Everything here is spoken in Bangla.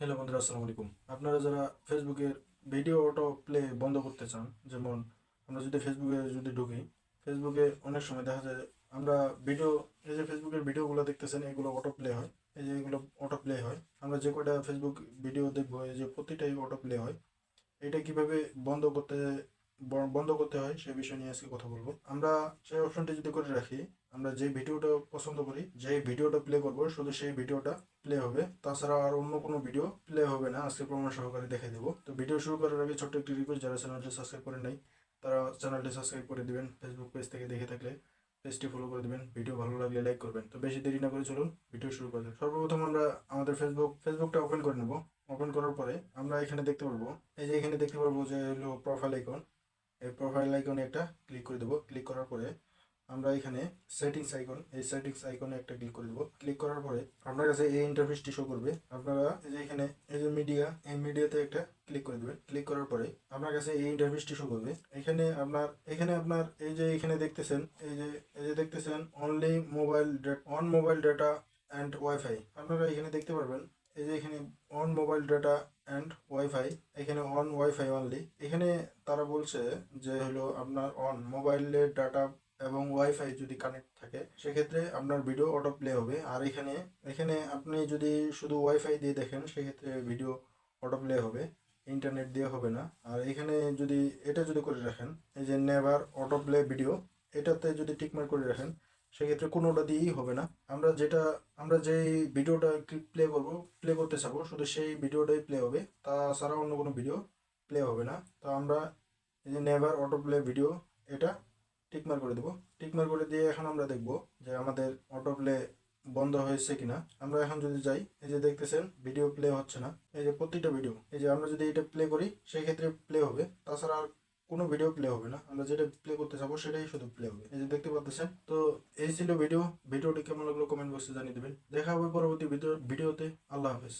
হ্যালো বন্ধুরা, আসসালামু আলাইকুম। আপনারা যারা ফেসবুকের ভিডিও অটো প্লে বন্ধ করতে চান, যেমন আমরা যদি ফেসবুকে যদি ঢুকি ফেসবুকে অনেক সময় দেখা যায় আমরা ভিডিও এই যে ফেসবুকের ভিডিওগুলো দেখতেছেন, এগুলো অটো প্লে হয়। এই যে এগুলো অটো প্লে হয়। আমরা যে কয়টা ফেসবুক ভিডিও দেখব, এই যে প্রতিটাই অটো প্লে হয়। এটা কীভাবে বন্ধ করতে বন্ধ করতে হয়, সে বিষয় নিয়ে আজকে কথা বলব। আমরা সেই অপশনটি যদি করে রাখি আমরা যে ভিডিওটা পছন্দ করি যে ভিডিওটা প্লে করব, শুধু সেই ভিডিওটা প্লে হবে। তাছাড়া আর অন্য কোনো ভিডিও প্লে হবে না, আজকে প্রমাণ সহকারে দেখে দেবো। তো ভিডিও শুরু করার আগে ছোট্ট একটি রিকোয়েস্ট যারা চ্যানেলটি সাবস্ক্রাইব করেন নাই, তারা চ্যানেলটি সাবস্ক্রাইব করে দিবেন ফেসবুক পেজ থেকে দেখে থাকলে পেজটি ফলো করে দিবেন ভিডিও ভালো লাগলে লাইক করবেন। তো বেশি দেরি না করে চলুন ভিডিও শুরু করা সর্বপ্রথম আমরা আমাদের ফেসবুক ফেসবুকটা ওপেন করে নেব। ওপেন করার পরে আমরা এখানে দেখতে পারব, এই যে এখানে দেখতে পারব যে হলো প্রোফাইল আইকন এই প্রোফাইল আইকনে একটা ক্লিক করে দেবো। ক্লিক করার পরে আমরা এখানে সেটিংস আইকন এই সেটিংস আইকনে একটা ক্লিক করে দেবো। ক্লিক করার পরে আপনার কাছে এই ইন্টারফেসটি শো করবে। আপনারা এই যে এখানে, এই যে মিডিয়া এই মিডিয়াতে একটা ক্লিক করে দেবেন। ক্লিক করার পরে আপনার কাছে এই ইন্টারফেসটি শো করবে। এখানে আপনার এখানে আপনার এই যে এখানে দেখতেছেন, এই যে এই যে দেখতেছেন only mobile on mobile data and wifi আপনারা এখানে দেখতে পারবেন, এই যে এখানে on mobile data and wifi এখানে অন ওয়াইফাই অনলি এখানে তারা বলছে যে হলো আপনার অন মোবাইলের ডাটা এবং ওয়াইফাই যদি কানেক্ট থাকে, সেক্ষেত্রে আপনার ভিডিও অটো প্লে হবে। আর এখানে এখানে আপনি যদি শুধু ওয়াইফাই দিয়ে দেখেন, সেক্ষেত্রে ভিডিও অটো প্লে হবে। ইন্টারনেট দিয়ে হবে না। আর এখানে যদি, এটা যদি করে রাখেন, এই যে নেভার অটো প্লে ভিডিও এটাতে যদি টিকমার্ক করে রাখেন, সেক্ষেত্রে কোনোটা দিয়েই হবে না। আমরা যেটা, আমরা যেই ভিডিওটা প্লে করব প্লে করতে চাবো, শুধু সেই ভিডিওটাই প্লে হবে। তাছাড়া অন্য কোনো ভিডিও প্লে হবে না। তো আমরা এই যে নেভার অটো প্লে ভিডিও এটা টিকমার করে দেবো। টিকমার করে দিয়ে এখন আমরা দেখব যে আমাদের অটো প্লে বন্ধ হয়েছে কিনা। আমরা এখন যদি যাই, এই যে দেখতেছেন ভিডিও প্লে হচ্ছে না। এই যে প্রতিটা ভিডিও এই যে আমরা যদি এটা প্লে করি সেই ক্ষেত্রে প্লে হবে। তাছাড়া আর কোনো ভিডিও প্লে হবে না। আমরা যেটা প্লে করতে চাবো সেটাই শুধু প্লে হবে। এই যে দেখতে পাচ্ছেন তো এই ছিল ভিডিও ভিডিওটি কেমন লাগল কমেন্ট বক্সে জানিয়ে দেবেন। দেখা হবে পরবর্তী ভিডিও ভিডিওতে আল্লাহ হাফেজ।